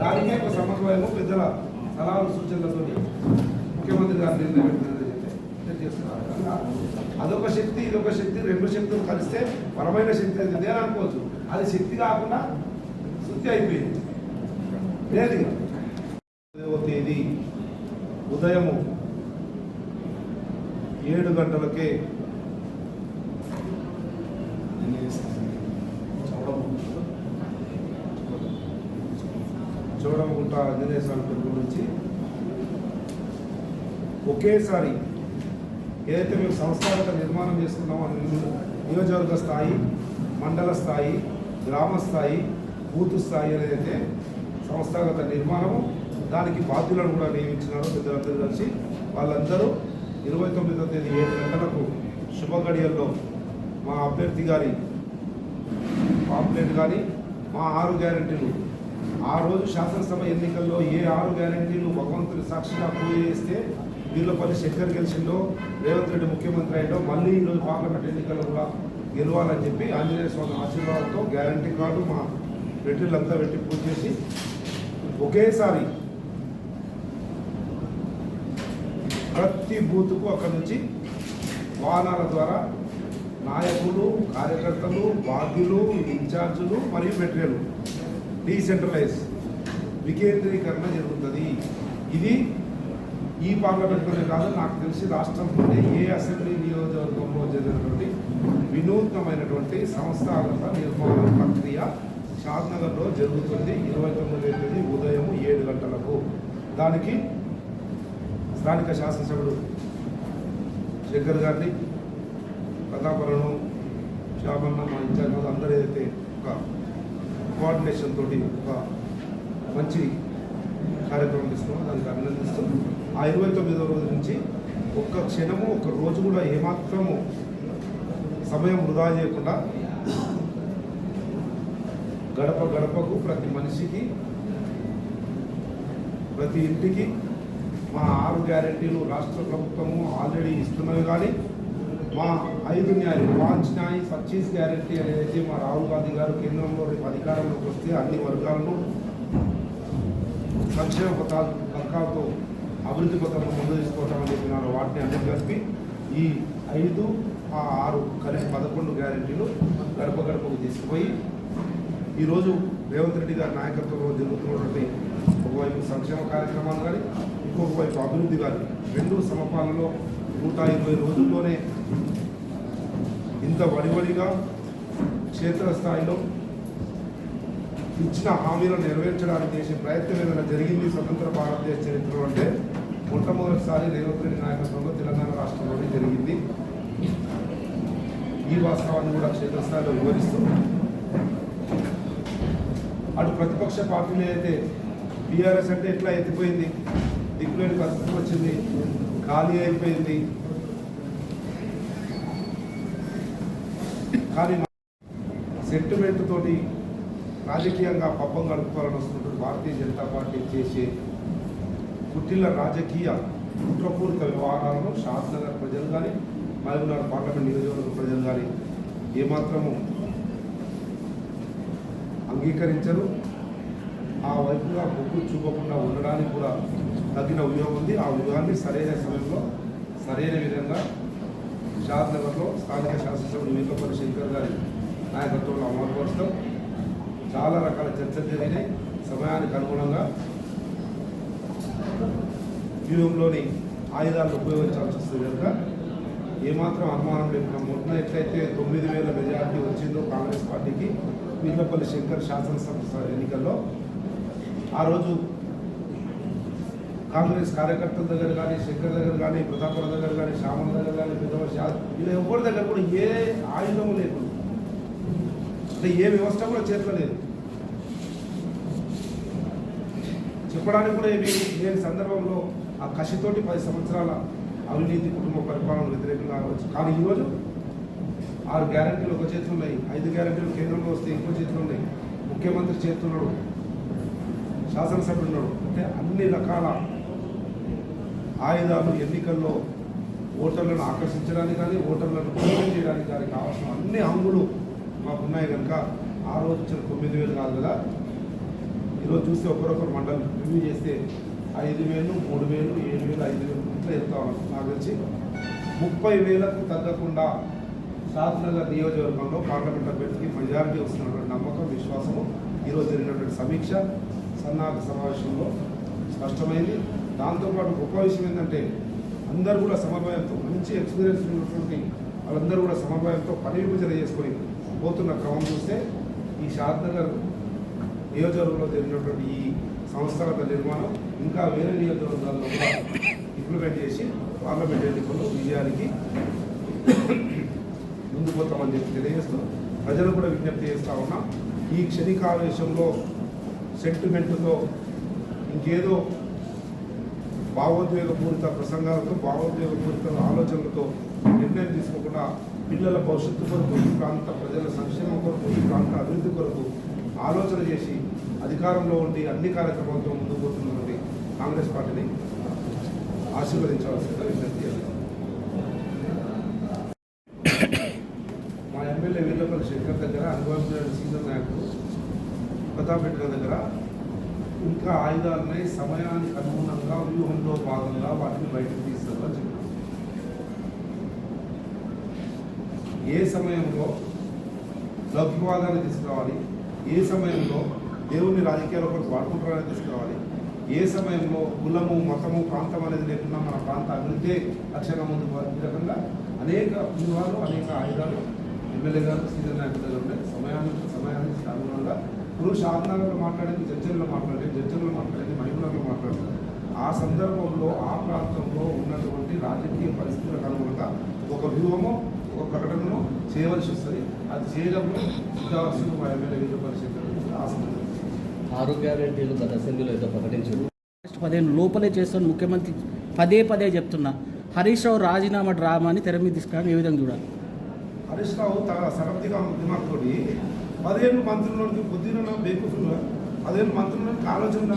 దానికే ఒక సమన్వయము పెద్దల సలహాలు సూచనలతో ముఖ్యమంత్రి గారు నిర్ణయం అదొక శక్తి ఇదొక శక్తి రెండు శక్తులు కలిస్తే పరమైన శక్తి అవుతుంది నేను అనుకోవచ్చు. అది శక్తి కాకుండా శుద్ధి అయిపోయింది. లేదు తేదీ ఉదయము ఏడు గంటలకే ఆంజనేయ స్వామి టెంపుల్ నుంచి ఒకేసారి ఏదైతే మేము సంస్థాగత నిర్మాణం చేసుకున్నామో నియోజకవర్గ స్థాయి మండల స్థాయి గ్రామ స్థాయి బూత్ స్థాయి ఏదైతే సంస్థాగత నిర్మాణము. దానికి బాధ్యులను కూడా నియమించినారు పెద్దలందరూ కలిసి. వాళ్ళందరూ ఇరవై తొమ్మిదో తేదీ ఏడు గంటలకు శుభ గడియల్లో మా అభ్యర్థి గారి పాంప్లెట్ కానీ మా ఆరు గ్యారంటీలు ఆ రోజు శాసనసభ ఎన్నికల్లో ఏ ఆరు గ్యారంటీలు భగవంతుని సాక్షిగా పూజ చేస్తే వీళ్ళపల్లి శంకర్ గెలిచిండో రేవంత్ రెడ్డి ముఖ్యమంత్రి అయ్యో మళ్ళీ ఈరోజు పార్లమెంట్ ఎన్నికల్లో కూడా గెలవాలని చెప్పి ఆంజనేయ స్వామి ఆశీర్వాదంతో గ్యారంటీ కార్డు మా రెడ్డిలంతా పెట్టి పూజ చేసి ఒకేసారి ప్రతి బూత్కు అక్కడి నుంచి వాహనాల ద్వారా నాయకులు కార్యకర్తలు బాధ్యులు ఇన్ఛార్జులు మరియు మెటీరియల్ డీసెంట్రలైజ్ వికేంద్రీకరణ జరుగుతుంది. ఇది ఈ పార్లమెంట్లోనే కాదు నాకు తెలిసి రాష్ట్రంలోనే ఏ అసెంబ్లీ నియోజకవర్గంలో జరిగినటువంటి వినూత్నమైనటువంటి సంస్థాగత నిర్మాణ ప్రక్రియ షాద్నగర్లో జరుగుతుంది. ఇరవై తొమ్మిది తేదీ ఉదయం ఏడు గంటలకు. దానికి స్థానిక శాసనసభ్యుడు శంకర్ గారిని ప్రతాపరణం శ్యామన్న మా ఇన్ఛార్జ్ అందరూ ఏదైతే ఒక కోఆర్డినేషన్ తోటి ఒక మంచి కార్యక్రమం ఇస్తున్నాం దానికి అభినందిస్తూ ఆ ఇరవై తొమ్మిదో రోజు నుంచి ఒక్క క్షణము ఒక రోజు కూడా ఏమాత్రము సమయం వృధా చేయకుండా గడప గడపకు ప్రతి మనిషికి ప్రతి ఇంటికి మా ఆరు గ్యారెంటీలు రాష్ట్ర ప్రభుత్వము ఆల్రెడీ ఇస్తున్నవి కానీ మా ఐదు న్యాయ. పాంచ్ న్యాయ పచ్చీస్ గ్యారెంటీ అనేది మా రాహుల్ గాంధీ గారు కేంద్రంలో రేపు అధికారంలోకి వస్తే అన్ని వర్గాలను సంక్షేమ పథకాలు పథకాలతో అభివృద్ధి పథకం ముందు తీసుకోవటం చెప్పినారు వాటిని అన్ని కలిపి ఈ ఐదు ఆ ఆరు కలిసి పదకొండు గ్యారెంటీలు గడప గడపకు తీసుకుపోయి ఈరోజు రేవంత్ రెడ్డి గారి నాయకత్వంలో జరుగుతున్నటువంటి ఒకవైపు సంక్షేమ కార్యక్రమాలు కానీ ఇంకొక వైపు అభివృద్ధి కానీ రెండు సమపాలలో నూట ఇరవై రోజుల్లోనే ఇంత వడివడిగా క్షేత్రస్థాయిలో ఇచ్చిన హామీలను నెరవేర్చడానికి చేసే ప్రయత్నం ఏదైనా జరిగింది స్వతంత్ర భారతదేశ చరిత్రలో అంటే మొట్టమొదటిసారి రేవంత్ రెడ్డి నాయకత్వంలో తెలంగాణ రాష్ట్రంలోనే జరిగింది. ఈ వాస్తవాన్ని కూడా క్షేత్రస్థాయిలో వివరిస్తూ అటు ప్రతిపక్ష పార్టీలు అయితే బీఆర్ఎస్ అంటే ఎట్లా ఎత్తిపోయింది దిక్కులేని పరిస్థితి వచ్చింది ఖాళీ అయిపోయింది. కానీ సెంటిమెంట్ తోటి రాజకీయంగా పప్పం గడుపుకోవాలని వస్తుంటారు భారతీయ జనతా పార్టీ చేసే కుటిల రాజకీయ కుట్రపూరిత వ్యవహారాలను షాద్నగర్ ప్రజలు కానీ మహబూబ్నగర్ పార్లమెంట్ నియోజకవర్గ ప్రజలు కానీ ఏమాత్రము అంగీకరించరు. ఆ వైపుగా మొగ్గు చూపకుండా ఉండడానికి కూడా తగిన వ్యూహం ఉంది. ఆ వ్యూహాన్ని సరైన సమయంలో సరైన విధంగా షాద్ నగర్లో స్థానిక శాసనసభ్యులు వీర్లపల్లి శంకర్ గారి నాయకత్వంలో అమలుపరుస్తాం చాలా రకాల చర్చలు జరిగినాయి. సమయానికి అనుగుణంగా వ్యూహంలోని ఆయుధాలను ఉపయోగించాల్సి వస్తుంది కనుక ఏమాత్రం అనుమానం లేకుండా మొన్న ఎట్లయితే తొమ్మిది వేల మెజార్టీ వచ్చిందో కాంగ్రెస్ పార్టీకి వీళ్ళపల్లి శంకర్ శాసనసభ ఎన్నికల్లో ఆ రోజు కాంగ్రెస్ కార్యకర్తల దగ్గర కానీ శంకర్ దగ్గర కానీ ప్రతాపరావు దగ్గర కానీ శ్యామల దగ్గర కానీ పెద్దవాళ్ళు ఇలా ఎవరి దగ్గర కూడా ఏ ఆయుధం లేకుండా అంటే ఏ వ్యవస్థ కూడా చేతిలో లేదు చెప్పడానికి కూడా ఏమి లేని సందర్భంలో ఆ కసితోటి పది సంవత్సరాల అవినీతి కుటుంబ పరిపాలన వ్యతిరేకంగా కావచ్చు కానీ ఈరోజు ఆరు గ్యారంటీలు ఒక చేతిలో ఉన్నాయి. ఐదు గ్యారంటీలు కేంద్రంలో వస్తే ఇంకో చేతిలో ఉన్నాయి. ముఖ్యమంత్రి చేస్తున్నాడు శాసనసభ్యుడు ఉన్నాడు. అంటే అన్ని రకాల ఆయుధాలు ఎన్నికల్లో ఓటర్లను ఆకర్షించడానికి కానీ ఓటర్లను కొనుగోలు చేయడానికి కానీ కావాల్సిన అన్ని హంగులు మాకున్నాయి కనుక ఆ రోజు వచ్చిన తొమ్మిది వేలు కాదు కదా. ఈరోజు చూస్తే ఒకరొకరు మండలం రివ్యూ చేస్తే ఐదు వేలు మూడు వేలు ఏడు వేలు ఐదు వేలు ఇట్లా చెప్తా ఉన్నాం నాకు తెలిసి ముప్పై వేలకు తగ్గకుండా శాసనగర్ నియోజకవర్గంలో పార్లమెంట్ అభ్యర్థికి మెజారిటీ వస్తున్నటువంటి నమ్మకం విశ్వాసము ఈరోజు జరిగినటువంటి సమీక్ష సన్నాహక సమావేశంలో స్పష్టమైంది. దాంతోపాటు గొప్ప విషయం ఏంటంటే అందరూ కూడా సమన్వయంతో మంచి ఎక్స్పీరియన్స్ ఉన్నటువంటి వాళ్ళందరూ కూడా సమన్వయంతో పని విభజన చేసుకొని పోతున్న క్రమం చూస్తే ఈ షాద్నగర్ నియోజకవర్గంలో జరిగినటువంటి ఈ సంస్థల నిర్మాణం ఇంకా వేరే నియోజకవర్గాల్లో కూడా ఇంప్లిమెంట్ చేసి పార్లమెంట్ ఎన్నికల్లో విజయానికి ముందు పోతామని చెప్పి తెలియజేస్తూ ప్రజలు కూడా విజ్ఞప్తి చేస్తూ ఉన్నాం ఈ క్షణికావేశంలో సెంటిమెంట్తో ఇంకేదో భావోద్వేగపూరిత ప్రసంగాలతో భావోద్వేగపూరిత ఆలోచనలతో నిర్ణయం తీసుకోకుండా పిల్లల భవిష్యత్తు కొరకు ఈ ప్రాంత ప్రజల సంక్షేమం కొరకు ఈ ప్రాంత అభివృద్ధి కొరకు ఆలోచన చేసి అధికారంలో ఉండి అన్ని కార్యక్రమాలతో ముందుకు పోతున్నటువంటి కాంగ్రెస్ పార్టీని ఆశీర్వదించవలసిందిగా విజ్ఞప్తి మా ఎమ్మెల్యే వీళ్ళపల్లి శంకర్ దగ్గర అనుభవించిన సీనియర్ నాయకుడు ప్రతాప్ రెడ్డి దగ్గర ఆయుధాలని సమయానికి అనుగుణంగా వ్యూహంలో భాగంగా వాటిని బయటకు తీస్తారని చెప్పారు. ఏ సమయంలో లౌకికవాదాన్ని తీసుకురావాలి ఏ సమయంలో దేవుని రాజకీయాల కొరకు వాడుకుంటారని తీసుకురావాలి ఏ సమయంలో కులము మతము ప్రాంతం అనేది లేకుండా మన ప్రాంత అభివృద్ధి లక్ష్యంగా ముందు ఈ రకంగా అనేక వ్యూహాలు అనేక ఆయుధాలు ఎమ్మెల్యే గారు సీనియర్ నాయకులు ఉన్నాయి. సమయానికి సమయానికి అనుగుణంగా ఇప్పుడు షాద్నగర్లో మాట్లాడేది జడ్జర్లో మాట్లాడేది జడ్జర్లో మాట్లాడేది మహిళల్లో మాట్లాడేది ఆ సందర్భంలో ఆ ప్రాంతంలో ఉన్నటువంటి రాజకీయ పరిస్థితులకు అనుగుణంగా ఒక వ్యూహము ఒక ప్రకటనను చేయవలసి వస్తుంది. అది చేయడంలో సిద్ధావస్తులు మా ఎమ్మెల్యే విజయ పరిషత్ గ్యారెంటీలు గత అసెంబ్లీలో ప్రకటించారు. పదిహేను లోపలే చేస్తాను ముఖ్యమంత్రి పదే పదే చెప్తున్నా. హరీష్ రావు రాజీనామా డ్రామా అని తెర మీద తీసుకురావడం ఏ విధంగా చూడాలి? హరీష్ రావు తన సరఫ్తిగా దిమాగ్ పదిహేను మంత్రులకి పొద్దున్న బేకూఫులుగా పదిహేను మంత్రులకి ఆలోచన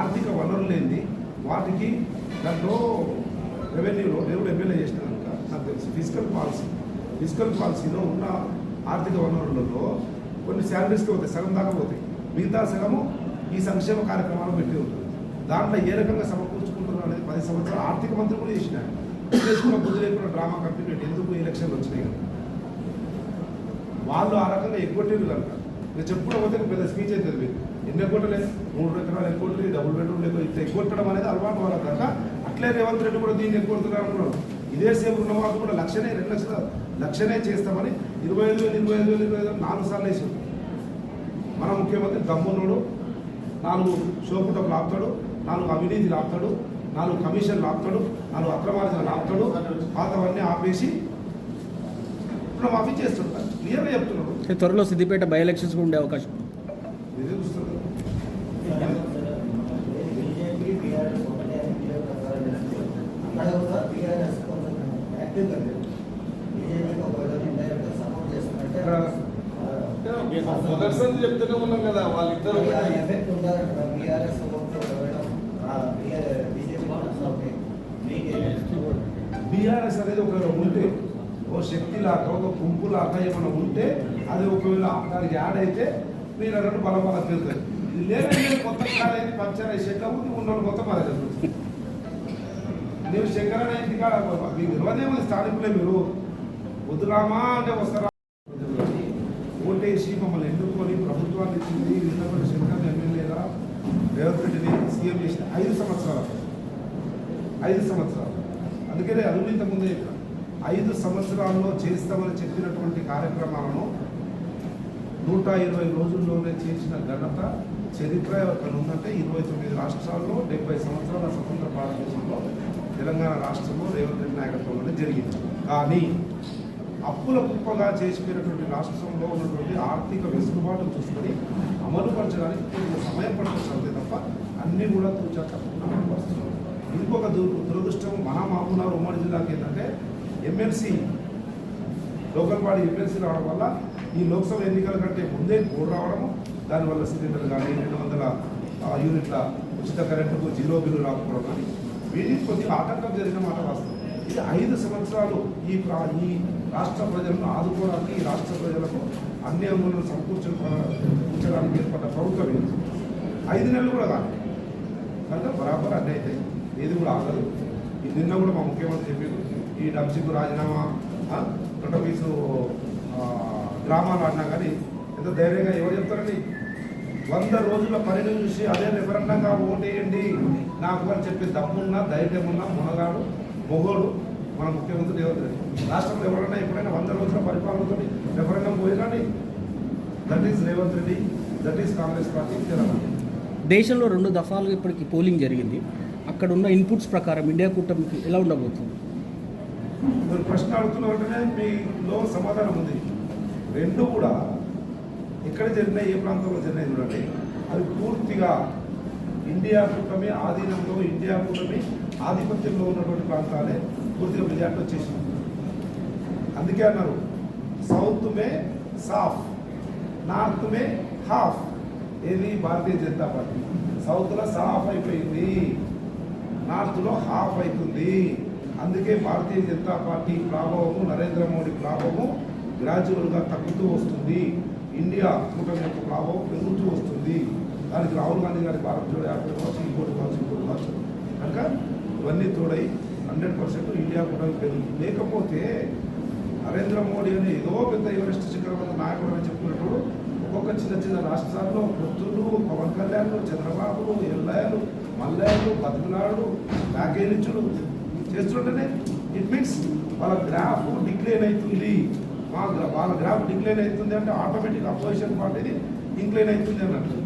ఆర్థిక వనరులు లేని వాటికి దాంట్లో రెవెన్యూలో దేవుడు ఎమ్మెల్యే చేసిన కనుక నాకు తెలుసు. ఫిజికల్ పాలసీ ఫిజికల్ పాలసీలో ఉన్న ఆర్థిక వనరులలో కొన్ని శాలరీస్కి పోతాయి సగం దాకా పోతాయి. మిగతా సగము ఈ సంక్షేమ కార్యక్రమాలు పెట్టి ఉంటుంది. దాంట్లో ఏ రకంగా సమకూర్చుకుంటున్నారు అనేది పది సంవత్సరాలు ఆర్థిక మంత్రి కూడా చేసిన చేసుకున్న బుద్ధి లేకుండా డ్రామా కంపెనీ ఎందుకు ఎలక్షన్లు వచ్చినాయి? కదా వాళ్ళు ఆ రకంగా ఎగ్గొట్టేది కనుక. నేను చెప్పుకోకపోతే పెద్ద స్పీచ్ అయితే మీరు ఎన్ని ఎగ్గొట్టలేదు మూడు ఎకరాలు ఎగ్గొట్టలేదు డబుల్ బెడ్రూమ్ లేదు ఇట్లా ఎగ్గొట్టడం అనేది అలవాటు వాళ్ళ కనుక అట్లే రేవంత్ రెడ్డి కూడా దీన్ని ఎగ్గొడుతున్నారు అనుకున్నాడు. ఇదే సేపు ఉన్న వాళ్ళు కూడా లక్షనే రెండు లక్షల లక్షనే చేస్తామని ఇరవై ఐదు వేలు ఇరవై ఐదు వేలు ఇరవై ఐదు నాలుగు సార్లు వేసి మన ముఖ్యమంత్రి దమ్మునుడు నాలుగు షోపుటకు లాపుతాడు. నాలుగు అవినీతి లాపుతాడు. నాలుగు కమిషన్ ఆపుతాడు నాలుగు అక్రమార్జన ఆపుతాడు పాతవన్నీ ఆపేసి రుణమాఫీ చేస్తాడు. త్వరలో సిద్దిపేట బై ఎలక్షన్స్ కూడా ఉండే అవకాశం. మొదటిసారి చెప్తూనే ఉన్నాం కదా వాళ్ళిద్దరు బీఆర్ఎస్ అనేది ఒక ఉంటే ఓ శక్తి లాగా ఒక గుంపు లాగా ఏమైనా ఉంటే అది ఒకవేళ దానికి యాడ్ అయితే మీరు అన్నట్టు బల బల తిరుగుతుంది ఇది లేదంటే కొత్త కాలేదు పంచర్ అయ్యి చెట్ల ఉంది ఉన్న మొత్తం అదే జరుగుతుంది ನೀವು శంకరన్న ఇంటికాడ మీకు తెలియదేమో స్థానికులే మీరు. వద్దురామా అంటే వస్తారా? ఓటేసి మమ్మల్ని ఎన్నుకొని ప్రభుత్వాన్ని ఇచ్చింది? నిన్నపల్లి శంకర్ ఎమ్మెల్యేగా రేవంత్ రెడ్డిని సీఎం చేసిన ఐదు సంవత్సరాలు. ఐదు సంవత్సరాలు. అందుకనే అభివృద్ధి ముందే చెప్పాను ఐదు సంవత్సరాల్లో చేస్తామని చెప్పినటువంటి కార్యక్రమాలను నూట ఇరవై రోజుల్లోనే చేసిన ఘనత చరిత్ర ఒకటి ఉందంటే ఇరవై తొమ్మిది రాష్ట్రాల్లో డెబ్బై సంవత్సరాల స్వతంత్ర భారతదేశంలో తెలంగాణ రాష్ట్రంలో రేవంత్ రెడ్డి నాయకత్వంలోనే జరిగింది. కానీ అప్పుల కుప్పగా చేసిపోయినటువంటి రాష్ట్రంలో ఉన్నటువంటి ఆర్థిక వెసులుబాటు చూసుకొని అమలుపరచడానికి కొంచెం సమయం పడుతుంది తప్ప అన్నీ కూడా తూచా తప్పకుండా అమలుపరుస్తున్నాం ఇంకొక దురదృష్టం మన మామూలు ఉమ్మడి జిల్లాకి ఏంటంటే ఎమ్మెల్సీ లోకల్ బాడీ ఎమ్మెల్సీ రావడం వల్ల ఈ లోక్సభ ఎన్నికల కంటే ముందే కోడ్ రావడము దానివల్ల సిలిండర్ కానీ రెండు వందల యూనిట్ల ఉచిత కరెంటుకు జీరో బిల్లు రాకపోవడం కానీ వీటికి కొద్దిగా ఆటంకం జరిగిన మాట వాస్తవం. ఇది ఐదు సంవత్సరాలు ఈ ప్రా ఈ రాష్ట్ర ప్రజలను ఆదుకోవడానికి ఈ రాష్ట్ర ప్రజలకు అన్ని అంగులను సమకూర్చడానికి ఏర్పడ్డ ప్రభుత్వం ఇది. ఐదు నెలలు కూడా కాదు. కనుక బరాబర్ అన్నీ అయితే. ఏది కూడా ఆగదు. ఈ నిన్న కూడా మా ముఖ్యమంత్రి చెప్పారు ఈ డబ్సికు రాజీనామా ఆ, నూట పీసు డ్రామాలు ఆడినా కానీ ఎంత ధైర్యంగా ఎవరు చెప్తారండి? వంద రోజుల పనిని చూసి అదే రెఫరెండంగా ఓటేయండి నాకు అని చెప్పి దమ్మున్నా ధైర్యం ఉన్నా మునగాడు మొగోడు మన ముఖ్యమంత్రి ఎవరు రాష్ట్రంలో ఎవరైనా ఎప్పుడైనా వంద రోజుల పరిపాలనతో referendum పోయినాని that is Revanth Reddy that is Congress party Telangana. దేశంలో రెండు దఫాలుగా ఇప్పటికి పోలింగ్ జరిగింది. అక్కడ ఉన్న ఇన్పుట్స్ ప్రకారం ఇండియా కూటమికి ఎలా ఉండబోతుంది? మీరు ప్రశ్న అడుగుతున్నారంటే మీలో సమాధానం ఉంది. రెండు కూడా ఎక్కడ జరిగినాయి ఏ ప్రాంతంలో జరిగినాయి చూడండి. అది పూర్తిగా ఇండియా కూటమి ఆధీనంలో ఇండియా కూటమి ఆధిపత్యంలో ఉన్నటువంటి ప్రాంతాలే పూర్తిగా మెజార్టీ వచ్చేసింది అందుకే అన్నారు సౌత్ మే సాఫ్ నార్త్ మే హాఫ్. ఏది? భారతీయ జనతా పార్టీ. సౌత్లో సాఫ్ అయిపోయింది. నార్త్లో హాఫ్ అవుతుంది. అందుకే భారతీయ జనతా పార్టీ ప్రభావము నరేంద్ర మోడీ ప్రభావము గ్రాడ్యువల్గా తగ్గుతూ వస్తుంది. ఇండియా కూటమి యొక్క ప్రభావం పెరుగుతూ వస్తుంది. దానికి రాహుల్ గాంధీ గారి భారత్ జోడో యాభై కావచ్చు ఇంకోటి కావచ్చు ఇంకోటి కావచ్చు. కనుక ఇవన్నీ తోడై హండ్రెడ్ పర్సెంట్ ఇండియా కూడా పెరుగుతుంది. లేకపోతే నరేంద్ర మోడీ అనే ఏదో పెద్ద ఎవరెస్ట్ శిఖరమైన నాయకుడు అని చెప్పుకున్నప్పుడు ఒక్కొక్క చిన్న చిన్న రాష్ట్రాల్లో వృత్తులు పవన్ కళ్యాణ్లు చంద్రబాబులు ఎల్లయ్యలు మల్లయ్యలు బతుకులాడు ప్యాకేజిచ్చుడు చేస్తుంటేనే ఇట్ మీన్స్ వాళ్ళ గ్రాఫ్ డిక్లైన్ అవుతుంది. మా వాళ్ళ గ్రాఫ్ డిక్లైన్ అవుతుంది అంటే ఆటోమేటిక్ అపోజిషన్ పార్టీది ఇంక్లైన్ అవుతుంది అన్నట్టు.